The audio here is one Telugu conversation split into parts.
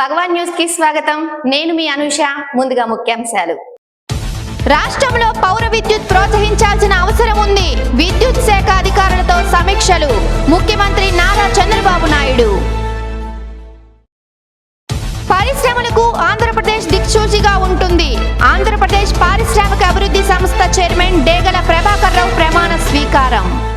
భగవాన్ న్యూస్కి స్వాగతం. నేను మీ అనుష ముందుగా ముఖ్యాంశాలు. రాష్ట్రంలో పౌర విద్యుత్ ప్రోత్సహించాల్సిన అవసరం ఉంది. విద్యుత్ శాఖ అధికారులతో సమీక్షలు. ముఖ్యమంత్రి నారా చంద్రబాబు నాయుడు. పరిశ్రమలకు ఆంధ్రప్రదేశ్ దిక్సూచిగా ఉంటుంది. ఆంధ్రప్రదేశ్ పారిశ్రామిక అభివృద్ధి సంస్థ చైర్మన్ డేగల ప్రభాకర్ రావు ప్రమాణ స్వీకారం.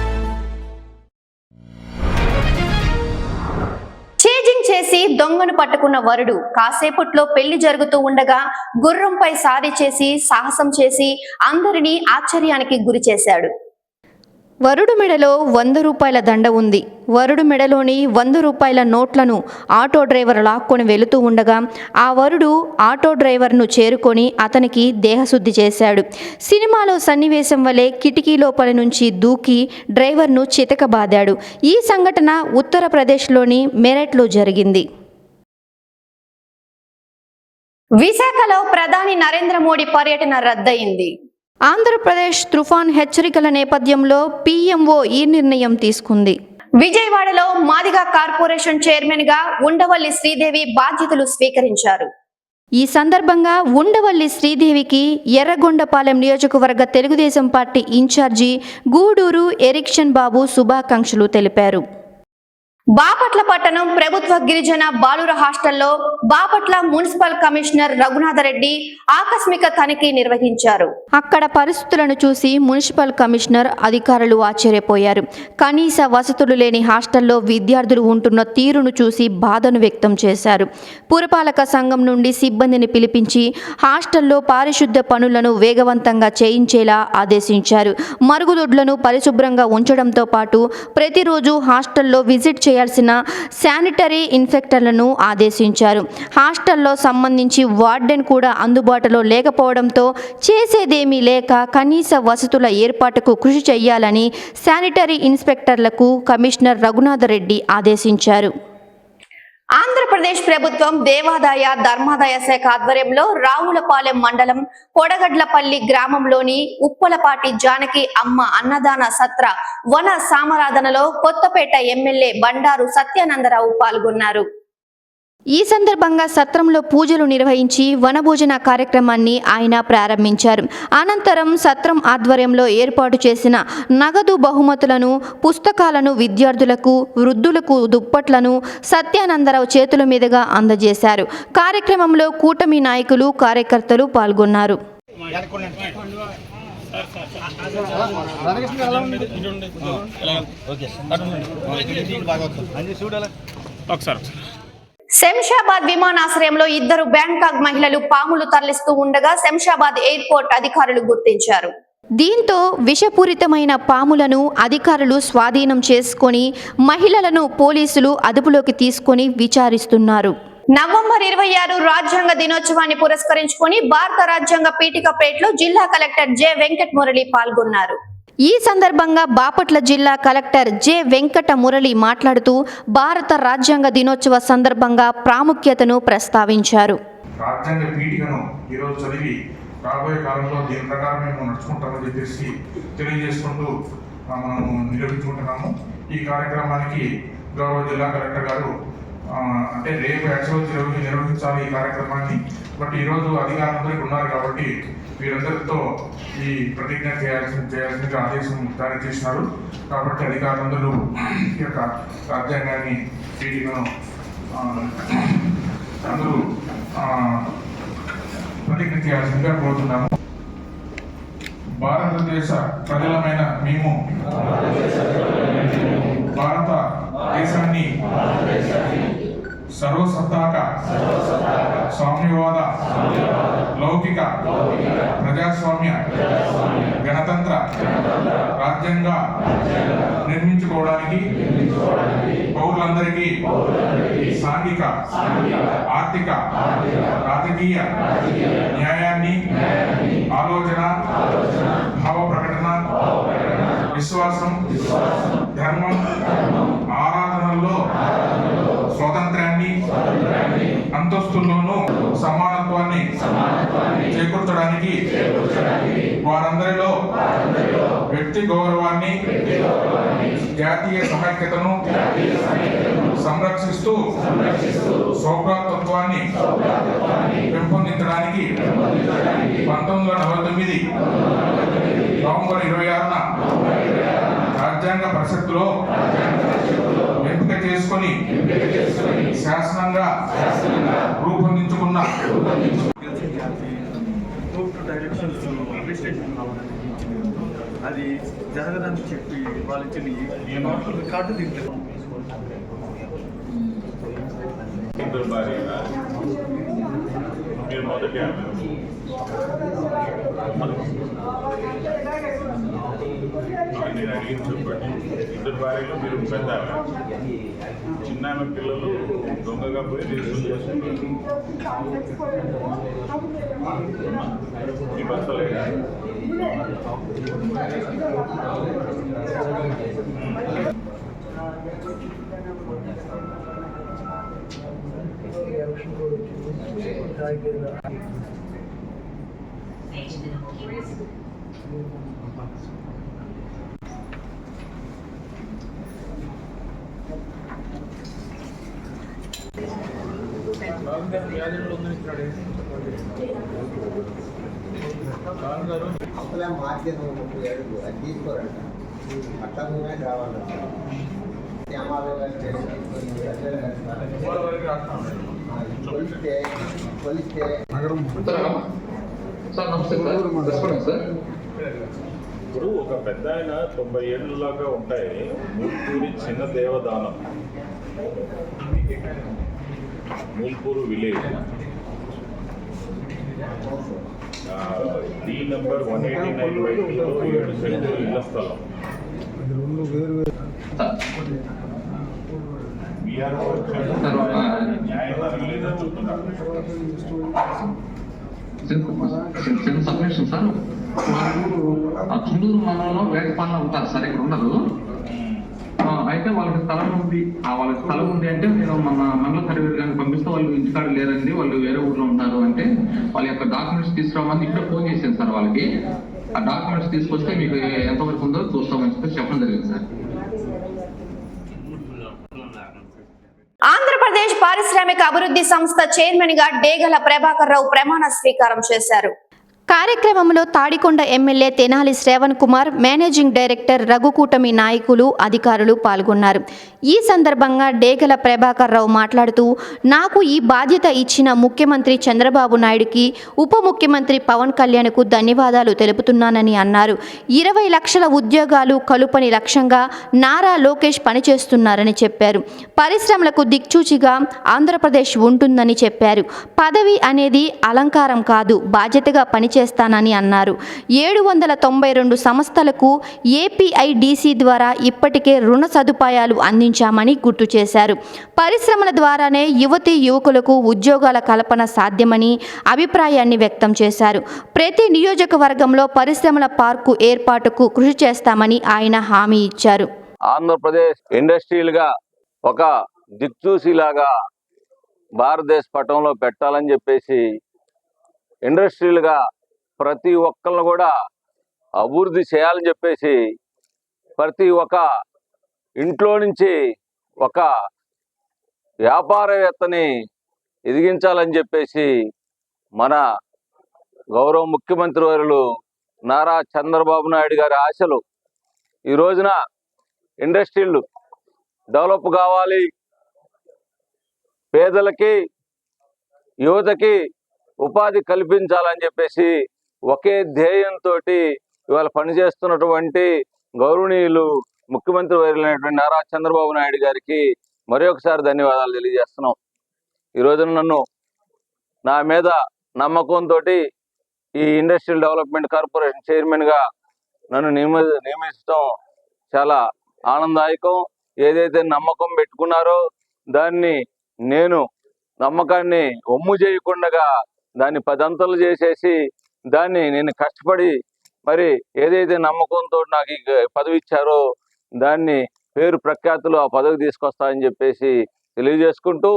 చేసి దొంగను పట్టుకున్న వరుడు కాసేపట్లో పెళ్ళి జరుగుతూ ఉండగా గుర్రంపై సారి చేసి సాహసం చేసి అందరినీ ఆశ్చర్యానికి గురి చేశాడు. వరుడు మెడలో వంద రూపాయల దండ ఉంది. వరుడు మెడలోని వంద రూపాయల నోట్లను ఆటో డ్రైవర్ లాక్కొని వెళుతూ ఉండగా ఆ వరుడు ఆటో డ్రైవర్ను చేరుకొని అతనికి దేహశుద్ధి చేశాడు. సినిమాలో సన్నివేశం వలె కిటికీ లోపల నుంచి దూకి డ్రైవర్ను చితకబాదాడు. ఈ సంఘటన ఉత్తరప్రదేశ్లోని మెరట్లో జరిగింది. విశాఖలో ప్రధాని నరేంద్ర మోడీ పర్యటన రద్దయింది. ఆంధ్రప్రదేశ్ తుఫాన్ హెచ్చరికల నేపథ్యంలో పీఎంఓ ఈ నిర్ణయం తీసుకుంది. విజయవాడలో మాదిగా కార్పొరేషన్ చైర్మన్గా ఉండవల్లి శ్రీదేవి బాధ్యతలు స్వీకరించారు. ఈ సందర్భంగా ఉండవల్లి శ్రీదేవికి ఎర్రగొండపాలెం నియోజకవర్గ Telugu Desam party in charge Guduru Erikshan Babu శుభాకాంక్షలు తెలిపారు. బాపట్ల పట్టణం ప్రభుత్వ గిరిజన బాలుర హాస్టల్లో బాపట్ల మున్సిపల్ కమిషనర్ రఘునాథరెడ్డి ఆకస్మిక తనిఖీ నిర్వహించారు. అక్కడ పరిస్థితులను చూసి మున్సిపల్ కమిషనర్ అధికారులు ఆశ్చర్యపోయారు. కనీస వసతులు లేని హాస్టల్లో విద్యార్థులు ఉంటున్న తీరును చూసి బాధను వ్యక్తం చేశారు. పురపాలక సంఘం నుండి సిబ్బందిని పిలిపించి హాస్టల్లో పారిశుద్ధ పనులను వేగవంతంగా చేయించేలా ఆదేశించారు. మరుగుదొడ్లను పరిశుభ్రంగా ఉంచడంతో పాటు ప్రతిరోజు హాస్టల్లో విజిట్ చేయాల్సిన శానిటరీ ఇన్ఫెక్టర్లను ఆదేశించారు. హాస్టల్లో సంబంధించి వార్డెన్ కూడా అందుబాటులో లేకపోవడంతో చేసేదేమీ లేక కనీస వసతుల ఏర్పాటుకు కృషి చేయాలని శానిటరీ ఇన్స్పెక్టర్లకు కమిషనర్ రఘునాథరెడ్డి ఆదేశించారు. ఆంధ్రప్రదేశ్ ప్రభుత్వం దేవాదాయ ధర్మాదాయ శాఖ ఆధ్వర్యంలో రావులపాలెం మండలం కొడగడ్లపల్లి గ్రామంలోని ఉప్పలపాటి జానకి అమ్మ అన్నదాన సత్ర వన సామరాధనలో కొత్తపేట ఎమ్మెల్యే బండారు సత్యానందరావు పాల్గొన్నారు. ఈ సందర్భంగా సత్రంలో పూజలు నిర్వహించి వనభోజన కార్యక్రమాన్ని ఆయన ప్రారంభించారు. అనంతరం సత్రం ఆధ్వర్యంలో ఏర్పాటు చేసిన నగదు బహుమతులను పుస్తకాలను విద్యార్థులకు వృద్ధులకు దుప్పట్లను సత్యానందరావు చేతుల మీదుగా అందజేశారు. కార్యక్రమంలో కూటమి నాయకులు కార్యకర్తలు పాల్గొన్నారు. ఒకసారి శంషాబాద్ విమానాశ్రయంలో ఇద్దరు బ్యాంకాక్ మహిళలు పాములు తరలిస్తూ ఉండగా శంషాబాద్ ఎయిర్పోర్ట్ అధికారులు గుర్తించారు. దీంతో విషపూరితమైన పాములను అధికారులు స్వాధీనం చేసుకొని మహిళలను పోలీసులు అదుపులోకి తీసుకొని విచారిస్తున్నారు. నవంబర్ ఇరవై ఆరు రాజ్యాంగ దినోత్సవాన్ని పురస్కరించుకొని భారత రాజ్యాంగ పీఠికపేటలో జిల్లా కలెక్టర్ జె వెంకట్ మురళి పాల్గొన్నారు. ఈ సందర్భంగా బాపట్ల జిల్లా కలెక్టర్ జె వెంకట మురళి మాట్లాడుతూ భారత రాజ్యాంగ దినోత్సవ సందర్భంగా ప్రాముఖ్యతను ప్రస్తావించారు. రాజ్యాంగ పీఠికను ఈరోజు చదివి రాబోయే కాలంలో దీని ప్రకారం మేము నడుచుకుంటామని చెప్పేసి తెలియజేసుకుంటూ మనము నిర్వహించుకుంటున్నాము ఈ కార్యక్రమానికి గౌరవ జిల్లా కలెక్టర్ గారు అంటే రేపు యాక్చువల్ నిర్వహించాలి ఈ కార్యక్రమాన్ని. బట్ ఈరోజు అధికారులందరూ ఉన్నారు కాబట్టి వీరందరితో ఈ ప్రతిజ్ఞ చేయాల్సిన చేయాల్సిన ఆదేశం జారీ చేసినారు. కాబట్టి అధికారులందరూ ఈ యొక్క రాజ్యాంగాన్ని పీఠికను అందరూ ప్రతిజ్ఞ చేయాల్సిందిగా కోరుతున్నాము. భారతదేశ ప్రజలమైన మేము భారత దేశాన్ని సర్వసత్తాక సామ్యవాద లౌకిక ప్రజాస్వామ్య గణతంత్ర రాజ్యంగా నిర్మించుకోవడానికి పౌరులందరికీ సాంఘిక ఆర్థిక రాజకీయ న్యాయాన్ని ఆలోచన భావ ప్రకటన విశ్వాసం ధర్మం చేకూర్చడానికి వారందరిలో వ్యక్తి గౌరవాన్ని జాతీయ సమైక్యతను సంరక్షిస్తూ సౌభ్రాతత్వాన్ని పెంపొందించడానికి పంతొమ్మిది వందల నలభై తొమ్మిది నవంబర్ ఇరవై ఆరున రాజ్యాంగ పరిషత్తులో ఎంపిక చేసుకొని శాసనంగా రూపొందించుకున్న కోర్టు డైరెక్షన్స్ అడ్మినిస్ట్రేషన్ కావాలని అది జరగదని చెప్పి వాళ్ళు ఇచ్చిన కార్డు తింటారు ఇద్దరు భార్య మీరు మొదటి ఆమె నేను అడిగింది చెప్పండి ఇద్దరు భార్యలు మీరు పెద్ద ఆమె చిన్న ఆమె పిల్లలు దొంగగా పోయి రిజిస్టర్ చేసుకుంటారు మీ భర్త లేదా అసలే మార్కెట్ ముప్పై ఏడు అది తీసుకోరంట అట్టమే కావాలంట శ్యామారావు గారు కొలిస్తే కొలిస్తే సార్ నమస్తే సార్ రెస్పాండ్ సార్ ఇప్పుడు ఒక పెద్ద ఆయన తొంభై ఏళ్ళలాగా ఉంటాయి Mulpuri Chinna Devadanam Mulpuru village D number one eighty nine వైపులో ఏడు సెంట్లు ఇళ్ళ స్థలం సార్ సార్ న్యాయం జరగలేదని చెప్తున్నారు చిన్న సబ్మిషన్ సార్ ఆ మండలంలో వేటపాలన ఉంటారు సార్ ఇక్కడ ఉండదు అయితే వాళ్ళకి స్థలం ఉంది. ఆ వాళ్ళకి స్థలం ఉంది అంటే నేను మన మండల సర్వేర్ గారిని పంపిస్తే వాళ్ళు ఇంటికాడ లేరండి. వాళ్ళు వేరే ఊర్లో ఉంటారు అంటే వాళ్ళ యొక్క డాక్యుమెంట్స్ తీసుకురామని ఇప్పుడే ఫోన్ చేశాను సార్ వాళ్ళకి. ఆ డాక్యుమెంట్స్ తీసుకొస్తే మీకు ఎంతవరకు ఉందో చూస్తామని చెప్పి చెప్పడం జరిగింది సార్. ఆంధ్రప్రదేశ్ పారిశ్రామిక అభివృద్ధి సంస్థ చైర్మన్గా డేగల ప్రభాకర్ రావు ప్రమాణ స్వీకారం చేశారు. కార్యక్రమంలో Tadikonda MLA Tenali Sravan Kumar managing director రఘుకూటమి నాయకులు అధికారులు పాల్గొన్నారు. ఈ సందర్భంగా డేగల ప్రభాకర్ రావు మాట్లాడుతూ నాకు ఈ బాధ్యత ఇచ్చిన ముఖ్యమంత్రి చంద్రబాబు నాయుడుకి ఉప ముఖ్యమంత్రి పవన్ కళ్యాణ్కు ధన్యవాదాలు తెలుపుతున్నానని అన్నారు. ఇరవై లక్షల ఉద్యోగాలు కలుపని లక్ష్యంగా నారా లోకేష్ పనిచేస్తున్నారని చెప్పారు. పరిశ్రమలకు దిక్చూచిగా ఆంధ్రప్రదేశ్ ఉంటుందని చెప్పారు. పదవి అనేది అలంకారం కాదు బాధ్యతగా పని పనిచేస్తానని అన్నారు. ఏడు వందల తొంభై రెండు సంస్థలకు ఏపీఐడిసి ద్వారా ఇప్పటికే రుణ సదుపాయాలు అందించామని గుర్తు చేశారు. పరిశ్రమల ద్వారానే యువతి యువకులకు ఉద్యోగాల కల్పన సాధ్యమని అభిప్రాయాన్ని వ్యక్తం చేశారు. ప్రతి నియోజకవర్గంలో పరిశ్రమల పార్కు ఏర్పాటుకు కృషి చేస్తామని ఆయన హామీ ఇచ్చారు. ఆంధ్రప్రదేశ్ ఇండస్ట్రియల్గా ఒక దిక్చూసిలాగా భారతదేశ పటంలో పెట్టాలని చెప్పేసి ఇండస్ట్రీలుగా ప్రతి ఒక్కరిని కూడా అభివృద్ధి చేయాలని చెప్పేసి ప్రతి ఒక్క ఇంట్లో నుంచి ఒక వ్యాపారవేత్తని ఎదిగించాలని చెప్పేసి మన గౌరవ ముఖ్యమంత్రి వారులు నారా చంద్రబాబు నాయుడు గారి ఆశలు ఈ రోజున ఇండస్ట్రీలు డెవలప్ కావాలి. పేదలకి యువతకి ఉపాధి కల్పించాలని చెప్పేసి ఒకే ధ్యేయంతో ఇవాళ పనిచేస్తున్నటువంటి గౌరవనీయులు ముఖ్యమంత్రి వైరులైనటువంటి నారా చంద్రబాబు నాయుడు గారికి మరొకసారి ధన్యవాదాలు తెలియజేస్తున్నాం. ఈ రోజున నన్ను నా మీద నమ్మకంతో ఈ ఇండస్ట్రియల్ డెవలప్మెంట్ కార్పొరేషన్ చైర్మన్గా నన్ను నియమ నియమించడం చాలా ఆనందదాయకం. ఏదైతే నమ్మకం పెట్టుకున్నారో దాన్ని నేను నమ్మకాన్ని ఒమ్ము చేయకుండా దాన్ని పదంతలు చేసేసి దాన్ని నేను కష్టపడి మరి ఏదైతే నమ్మకంతో నాకు ఈ పదవి ఇచ్చారో దాన్ని పేరు ప్రఖ్యాతులు ఆ పదవి తీసుకొస్తాయని చెప్పేసి తెలియజేసుకుంటూ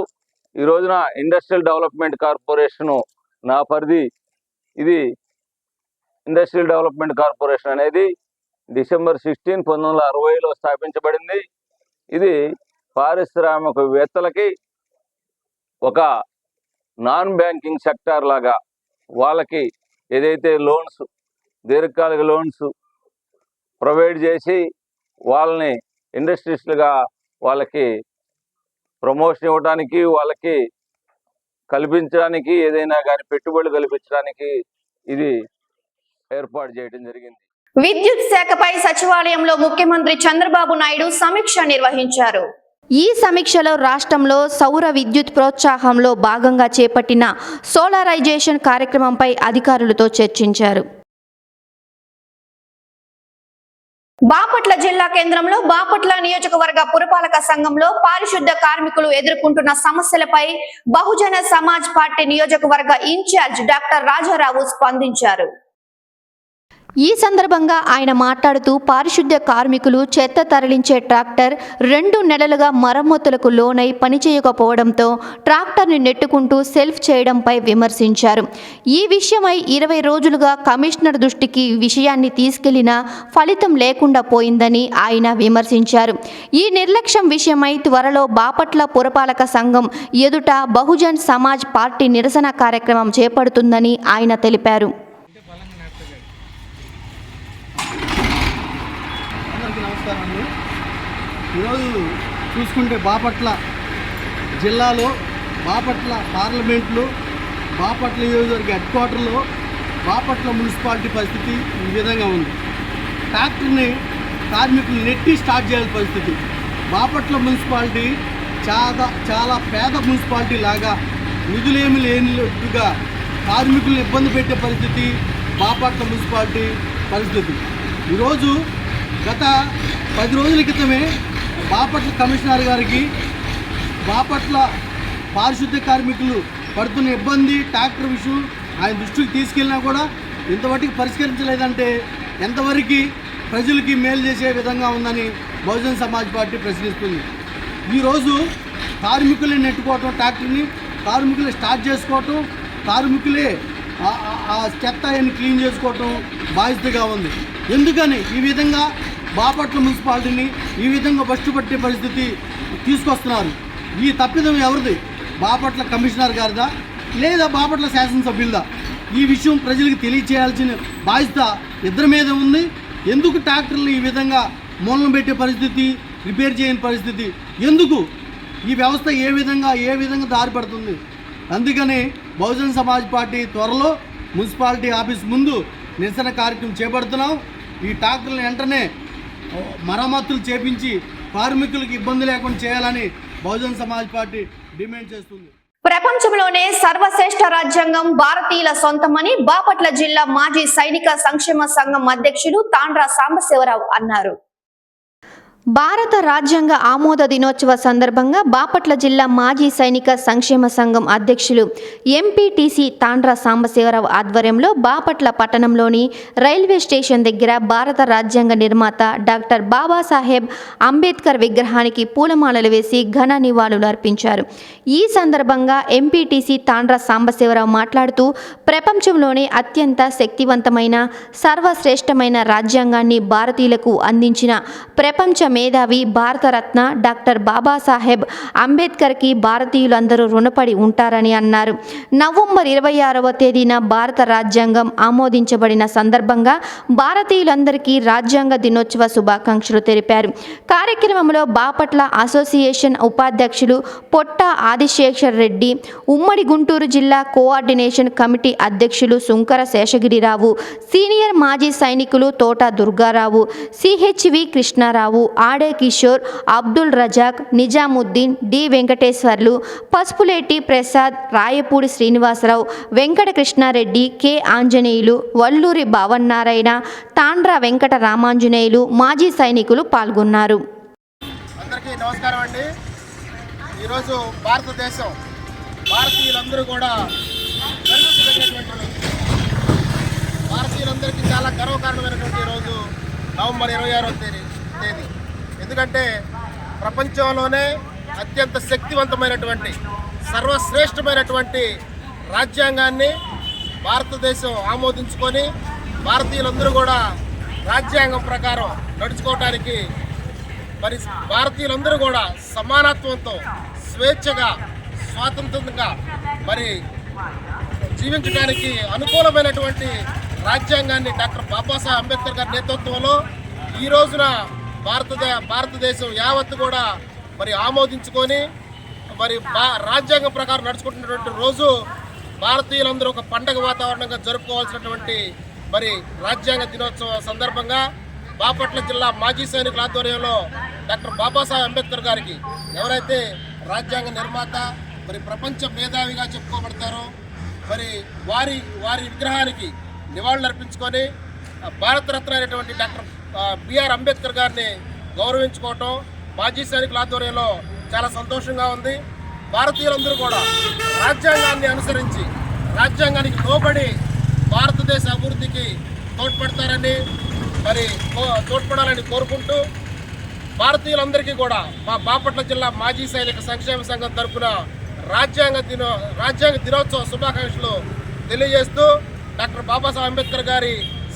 ఈ రోజున ఇండస్ట్రియల్ డెవలప్మెంట్ కార్పొరేషను నా పరిధి. ఇది ఇండస్ట్రియల్ డెవలప్మెంట్ కార్పొరేషన్ అనేది డిసెంబర్ సిక్స్టీన్ పంతొమ్మిది వందల అరవైలో స్థాపించబడింది. ఇది పారిశ్రామికవేత్తలకి ఒక నాన్ బ్యాంకింగ్ సెక్టార్ లాగా వాళ్ళకి ఏదైతే లోన్స్ దీర్ఘకాలిక లోన్స్ ప్రొవైడ్ చేసి వాళ్ళని ఇండస్ట్రీస్లుగా వాళ్ళకి ప్రమోషన్ ఇవ్వడానికి వాళ్ళకి కల్పించడానికి ఏదైనా కానీ పెట్టుబడులు కల్పించడానికి ఇది ఏర్పాటు చేయడం జరిగింది. విద్యుత్ శాఖపై సచివాలయంలో ముఖ్యమంత్రి చంద్రబాబు నాయుడు సమీక్ష నిర్వహించారు. ఈ సమీక్షలో రాష్ట్రంలో సౌర విద్యుత్ ప్రోత్సాహంలో భాగంగా చేపట్టిన సోలారైజేషన్ కార్యక్రమంపై అధికారులతో చర్చించారు. బాపట్ల జిల్లా కేంద్రంలో బాపట్ల నియోజకవర్గ పురపాలక సంఘంలో పారిశుద్ధ కార్మికులు ఎదుర్కొంటున్న సమస్యలపై బహుజన సమాజ్ పార్టీ నియోజకవర్గ ఇన్ఛార్జ్ డాక్టర్ రాజారావు స్పందించారు. ఈ సందర్భంగా ఆయన మాట్లాడుతూ పారిశుద్ధ్య కార్మికులు చెత్త తరలించే ట్రాక్టర్ రెండు నెలలుగా మరమ్మతులకు లోనై పనిచేయకపోవడంతో ట్రాక్టర్ని నెట్టుకుంటూ సెల్ఫ్ చేయడంపై విమర్శించారు. ఈ విషయమై ఇరవై రోజులుగా కమిషనర్ దృష్టికి విషయాన్ని తీసుకెళ్ళినా ఫలితం లేకుండా పోయిందని ఆయన విమర్శించారు. ఈ నిర్లక్ష్యం విషయమై త్వరలో బాపట్ల పురపాలక సంఘం ఎదుట బహుజన్ సమాజ్ పార్టీ నిరసన కార్యక్రమం చేపడుతుందని ఆయన తెలిపారు. అందరికీ ఈరోజు చూసుకుంటే బాపట్ల జిల్లాలో బాపట్ల పార్లమెంట్లో బాపట్ల నియోజకవర్గ హెడ్ క్వార్టర్లో బాపట్ల మున్సిపాలిటీ పరిస్థితి ఈ విధంగా ఉంది. ట్రాక్టర్ని కార్మికులు నెట్టి స్టార్ట్ చేయాల్సిన పరిస్థితి. బాపట్ల మున్సిపాలిటీ చాలా చాలా పేద మున్సిపాలిటీ లాగా నిధులేమి లేనిగా కార్మికులను ఇబ్బంది పెట్టే పరిస్థితి బాపట్ల మున్సిపాలిటీ పరిస్థితి. ఈరోజు గత పది రోజుల క్రితమే బాపట్ల కమిషనర్ గారికి బాపట్ల పారిశుద్ధ్య కార్మికులు పడుతున్న ఇబ్బంది ట్రాక్టర్ విషయం ఆయన దృష్టికి తీసుకెళ్ళినా కూడా ఇంతవరకు పరిష్కరించలేదంటే ఎంతవరకు ప్రజలకి మేలు చేసే విధంగా ఉందని బహుజన్ సమాజ్ పార్టీ ప్రశ్నిస్తుంది. ఈరోజు కార్మికులే నెట్టుకోవటం ట్రాక్టర్ని కార్మికులే స్టార్ట్ చేసుకోవటం కార్మికులే ఆ- చెత్త అవన్నీ క్లీన్ చేసుకోవటం బాధ్యతగా ఉంది. ఎందుకని? ఈ విధంగా బాపట్ల మున్సిపాలిటీని ఈ విధంగా బస్టు పట్టే పరిస్థితి తీసుకొస్తున్నారు. ఈ తప్పిదం ఎవరిది? బాపట్ల కమిషనర్ గారిదా? లేదా బాపట్ల శాసనసభ్యులదా? ఈ విషయం ప్రజలకు తెలియచేయాల్సిన బాధ్యత ఇద్దరి మీద ఉంది. ఎందుకు ట్రాక్టర్లు ఈ విధంగా మూలన పెట్టే పరిస్థితి రిపేర్ చేయని పరిస్థితి? ఎందుకు? ఈ వ్యవస్థ ఏ విధంగా ఏ విధంగా దారి పడుతుంది? అందుకని బహుజన్ సమాజ్ పార్టీ త్వరలో మున్సిపాలిటీ ఆఫీస్ ముందు నిరసన కార్యక్రమం చేపడుతున్నాం. ఈ ట్రాక్టర్లను వెంటనే మరమ్మతులు చేపించి కార్మికులకు ఇబ్బంది లేకుండా చేయాలని బహుజన్ సమాజ్ పార్టీ డిమాండ్ చేస్తుంది. ప్రపంచంలోనే సర్వశ్రేష్ఠ రాజ్యాంగం భారతీయుల సొంతమని బాపట్ల జిల్లా మాజీ సైనిక సంక్షేమ సంఘం అధ్యక్షులు తాండ్రా సాంబశివరావు అన్నారు. భారత రాజ్యాంగ ఆమోద దినోత్సవ సందర్భంగా బాపట్ల జిల్లా మాజీ సైనిక సంక్షేమ సంఘం అధ్యక్షులు ఎంపీటీసీ తాండ్ర సాంబశివరావు ఆధ్వర్యంలో బాపట్ల పట్టణంలోని రైల్వే స్టేషన్ దగ్గర భారత రాజ్యాంగ నిర్మాత డాక్టర్ బాబాసాహెబ్ అంబేద్కర్ విగ్రహానికి పూలమాలలు వేసి ఘన నివాళులు అర్పించారు. ఈ సందర్భంగా ఎంపీటీసీ తాండ్ర సాంబశివరావు మాట్లాడుతూ ప్రపంచంలోనే అత్యంత శక్తివంతమైన సర్వశ్రేష్టమైన రాజ్యాంగాన్ని భారతీయులకు అందించిన ప్రపంచ మేధావి భారతరత్న డాక్టర్ బాబాసాహెబ్ అంబేద్కర్కి భారతీయులందరూ రుణపడి ఉంటారని అన్నారు. నవంబర్ ఇరవై ఆరవ తేదీన భారత రాజ్యాంగం ఆమోదించబడిన సందర్భంగా భారతీయులందరికీ రాజ్యాంగ దినోత్సవ శుభాకాంక్షలు తెలిపారు. కార్యక్రమంలో బాపట్ల అసోసియేషన్ ఉపాధ్యక్షులు పొట్ట ఆదిశేఖర్ రెడ్డి ఉమ్మడి గుంటూరు జిల్లా కోఆర్డినేషన్ కమిటీ అధ్యక్షులు సుంకర శేషగిరిరావు సీనియర్ మాజీ సైనికులు తోట Durgarao C H V Krishnarao Ade Kishore Abdul Razak Nizamuddin D. Venkateswarlu Pasupuleti Prasad Rayapudi Srinivasarao Venkata Krishnareddy K. Anjaneyulu Valluri Bhavannarayana Tandra Venkata Ramanjaneyulu మాజీ సైనికులు పాల్గొన్నారు. అందరికీ నమస్కారం అండి. ఈరోజు భారతదేశం భారతీయులందరూ కూడా భారతీయులందరికీ చాలా గర్వకారణమైనటువంటి ఈరోజు నవంబర్ ఇరవై ఆరో తేదీ తేదీ. ఎందుకంటే ప్రపంచంలోనే అత్యంత శక్తివంతమైనటువంటి సర్వశ్రేష్టమైనటువంటి రాజ్యాంగాన్ని భారతదేశం ఆమోదించుకొని భారతీయులందరూ కూడా రాజ్యాంగం ప్రకారం నడుచుకోవటానికి మరి భారతీయులందరూ కూడా సమానత్వంతో స్వేచ్ఛగా స్వాతంత్రంగా మరి జీవించడానికి అనుకూలమైనటువంటి రాజ్యాంగాన్ని డాక్టర్ బాబాసాహెబ్ అంబేద్కర్ గారి నేతృత్వంలో ఈ రోజున భారతదే భారతదేశం యావత్తు కూడా మరి ఆమోదించుకొని మరి బా రాజ్యాంగం ప్రకారం నడుచుకుంటున్నటువంటి రోజు భారతీయులందరూ ఒక పండగ వాతావరణంగా జరుపుకోవాల్సినటువంటి మరి రాజ్యాంగ దినోత్సవం సందర్భంగా బాపట్ల జిల్లా మాజీ సైనికుల ఆధ్వర్యంలో డాక్టర్ బాబాసాహెబ్ అంబేద్కర్ గారికి ఎవరైతే రాజ్యాంగ నిర్మాత మరి ప్రపంచ మేధావిగా చెప్పుకోబడతారో మరి వారి వారి విగ్రహానికి నివాళులు అర్పించుకొని భారతరత్న అయినటువంటి డాక్టర్ బిఆర్ అంబేద్కర్ గారిని గౌరవించుకోవటం మాజీ సైనికుల ఆధ్వర్యంలో చాలా సంతోషంగా ఉంది. భారతీయులందరూ కూడా రాజ్యాంగాన్ని అనుసరించి రాజ్యాంగానికి లోబడి భారతదేశ అభివృద్ధికి తోడ్పడతారని మరి కో- తోడ్పడాలని కోరుకుంటూ భారతీయులందరికీ కూడా మా బాపట్ల జిల్లా మాజీ సైనిక సంక్షేమ సంఘం తరఫున రాజ్యాంగ దినో రాజ్యాంగ దినోత్సవ శుభాకాంక్షలు తెలియజేస్తూ డాక్టర్ బాబాసాహెబ్ అంబేద్కర్ గారి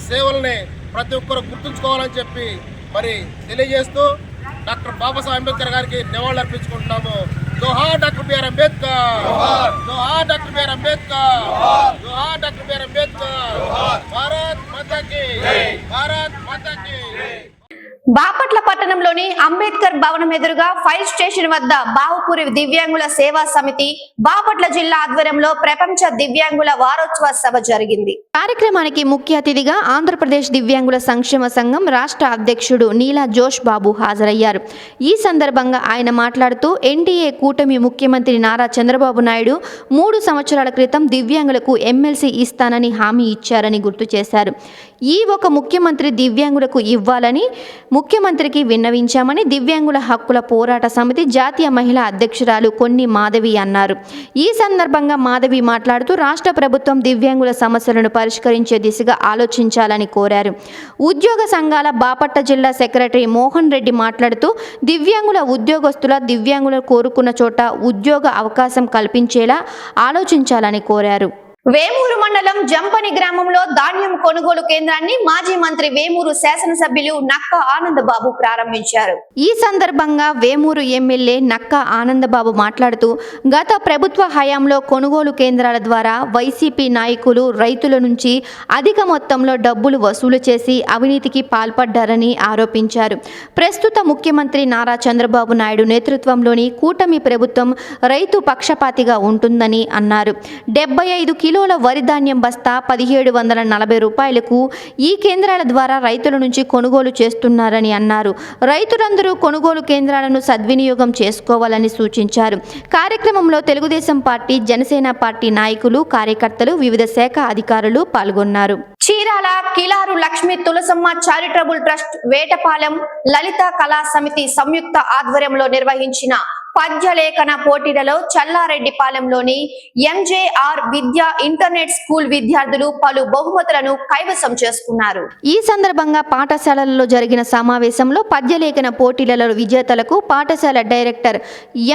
సేవల్ని ప్రతి ఒక్కరు గుర్తుంచుకోవాలని చెప్పి మరి తెలియజేస్తూ డాక్టర్ బాబాసాహెబ్ అంబేద్కర్ గారికి నివాళులు అర్పించుకుంటున్నాము. జోహార్ డాక్టర్ బిఆర్ అంబేద్కర్. జోహార్ డాక్టర్ బిఆర్ అంబేద్కర్. జోహార్ డాక్టర్ బిఆర్ అంబేద్కర్. భారత్ మాతాకి. భారత్ మాతాకి. బాపట్ల పట్టణంలోని అంబేద్కర్ భవనం ఎదురుగా ఫైర్ స్టేషన్ వద్ద బాహుపూరి దివ్యాంగుల సేవా సమితి బాపట్ల జిల్లా ఆధ్వర్యంలో ప్రపంచ దివ్యాంగుల వారోత్సవ సభ జరిగింది. కార్యక్రమానికి ముఖ్య అతిథిగా ఆంధ్రప్రదేశ్ దివ్యాంగుల సంక్షేమ సంఘం రాష్ట్ర అధ్యక్షుడు నీలా జోష్ బాబు హాజరయ్యారు. ఈ సందర్భంగా ఆయన మాట్లాడుతూ ఎన్డీఏ కూటమి ముఖ్యమంత్రి నారా చంద్రబాబు నాయుడు మూడు సంవత్సరాల క్రితం దివ్యాంగులకు ఎమ్మెల్సీ ఇస్తానని హామీ ఇచ్చారని గుర్తు చేశారు. ఈ ఒక ముఖ్యమంత్రి దివ్యాంగులకు ఇవ్వాలని ముఖ్యమంత్రికి విన్నవించామని దివ్యాంగుల హక్కుల పోరాట సమితి జాతీయ మహిళా అధ్యక్షురాలు కొన్ని మాధవి అన్నారు. ఈ సందర్భంగా మాధవి మాట్లాడుతూ రాష్ట్ర ప్రభుత్వం దివ్యాంగుల సమస్యలను పరిష్కరించే దిశగా ఆలోచించాలని కోరారు. ఉద్యోగ సంఘాల బాపట్ల జిల్లా సెక్రటరీ మోహన్ రెడ్డి మాట్లాడుతూ దివ్యాంగుల ఉద్యోగస్తుల దివ్యాంగులు కోరుకున్న చోట ఉద్యోగ అవకాశం కల్పించేలా ఆలోచించాలని కోరారు. వేమూరు మండలం జంపని గ్రామంలో ధాన్యం కొనుగోలు కేంద్రాన్ని మాజీ మంత్రి వేమూరు శాసనసభ్యులు నక్క ఆనందబాబు ప్రారంభించారు. ఈ సందర్భంగా వేమూరు ఎమ్మెల్యే నక్క ఆనందబాబు మాట్లాడుతూ గత ప్రభుత్వ హయాంలో కొనుగోలు కేంద్రాల ద్వారా వైసీపీ నాయకులు రైతుల నుంచి అధిక మొత్తంలో డబ్బులు వసూలు చేసి అవినీతికి పాల్పడ్డారని ఆరోపించారు. ప్రస్తుత ముఖ్యమంత్రి నారా చంద్రబాబు నాయుడు నేతృత్వంలోని కూటమి ప్రభుత్వం రైతు పక్షపాతిగా ఉంటుందని అన్నారు. డెబ్బై ఐదు కిలో కిలోల వరి ధాన్యం బస్తా పదిహేడు వందల నలభై రూపాయలకు ఈ కేంద్రాల ద్వారా రైతుల నుంచి కొనుగోలు చేస్తున్నారని అన్నారు. రైతులందరూ కొనుగోలు కేంద్రాలను సద్వినియోగం చేసుకోవాలని సూచించారు. కార్యక్రమంలో తెలుగుదేశం పార్టీ జనసేన పార్టీ నాయకులు కార్యకర్తలు వివిధ శాఖ అధికారులు పాల్గొన్నారు. చీరాల కిలారు లక్ష్మి తులసమ్మ చారిటబుల్ ట్రస్ట్ వేటపాలెం లలిత కళా సమితి సంయుక్త ఆధ్వర్యంలో నిర్వహించిన పద్యలేఖన పోటీలలో చల్లారెడ్డిపాలెంలోని ఎంజేఆర్ విద్యా ఇంటర్నెట్ స్కూల్ విద్యార్థులు పలు బహుమతులను కైవసం చేసుకున్నారు. ఈ సందర్భంగా పాఠశాలలో జరిగిన సమావేశంలో పద్యలేఖన పోటీలలో విజేతలకు పాఠశాల డైరెక్టర్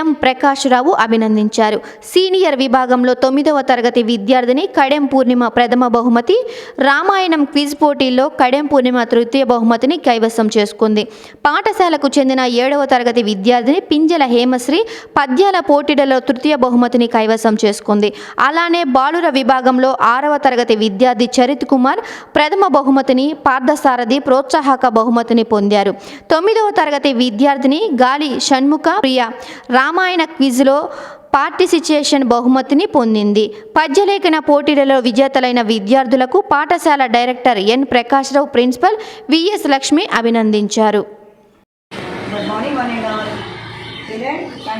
ఎం ప్రకాష్ రావు అభినందించారు. సీనియర్ విభాగంలో తొమ్మిదవ తరగతి విద్యార్థిని కడెం పూర్ణిమ ప్రథమ బహుమతి రామాయణం క్విజ్ పోటీల్లో కడెం పూర్ణిమ తృతీయ బహుమతిని కైవసం చేసుకుంది. పాఠశాలకు చెందిన ఏడవ తరగతి విద్యార్థిని పింజల హేమశ్రీ పద్యాల పోటీలలో తృతీయ బహుమతిని కైవసం చేసుకుంది. అలానే బాలుర విభాగంలో ఆరవ తరగతి విద్యార్థి చరిత్ కుమార్ ప్రథమ బహుమతిని పార్థసారథి ప్రోత్సాహక బహుమతిని పొందారు. తొమ్మిదవ తరగతి విద్యార్థిని గాలి షణ్ముఖ ప్రియ రామాయణ క్విజ్లో పార్టిసిపేషన్ బహుమతిని పొందింది. పద్యలేఖన పోటీలలో విజేతలైన విద్యార్థులకు పాఠశాల director N. Prakashrao principal V S Lakshmi అభినందించారు.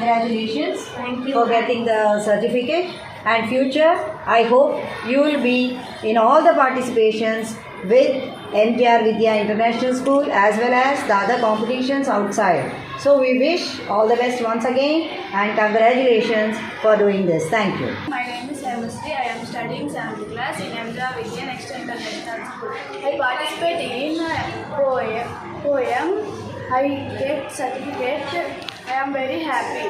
Children, you. for getting the certificate. And future, I hope you will be in all the participations with NKR Vidya International School as well as the other competitions outside. So we wish all the best once again and congratulations for doing this. Thank you. My name is Hemastri. I am studying 7th class in Amra Vidya External National School. I participate in uh, poem. poem. I get certificate. I'm very happy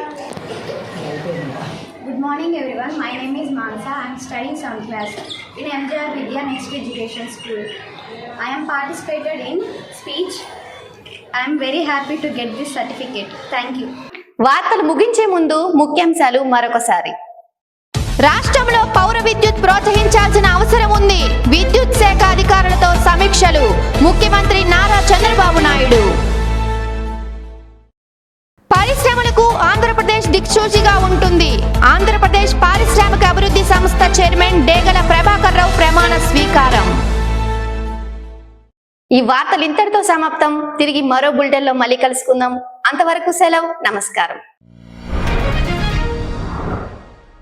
good morning everyone my name is Mansa I'm studying seventh class in MGR Vidya next education school I'm participated in speech I'm very happy to get this certificate thank you వార్తలు ముగించే ముందు ముఖ్యాంశాలు మరొకసారి రాష్ట్రంలో పౌర విద్యుత్ ప్రోత్సహించాల్సిన అవసరం ఉంది విద్యుత్ శాఖ అధికారులతో సమీక్షలు ముఖ్యమంత్రి నారా చంద్రబాబు నాయుడు పరిశ్రమలకు ఆంధ్రప్రదేశ్ దిక్సూచిగా ఉంటుంది. ఆంధ్రప్రదేశ్ పారిశ్రామిక అభివృద్ధి సంస్థ చైర్మన్ డేగల ప్రభాకర్ రావు ప్రమాణ స్వీకారం. ఈ వార్తలు ఇంతటితో సమాప్తం. తిరిగి మరో బులెటిన్లో మళ్ళీ కలుసుకుందాం. అంతవరకు సెలవు. నమస్కారం.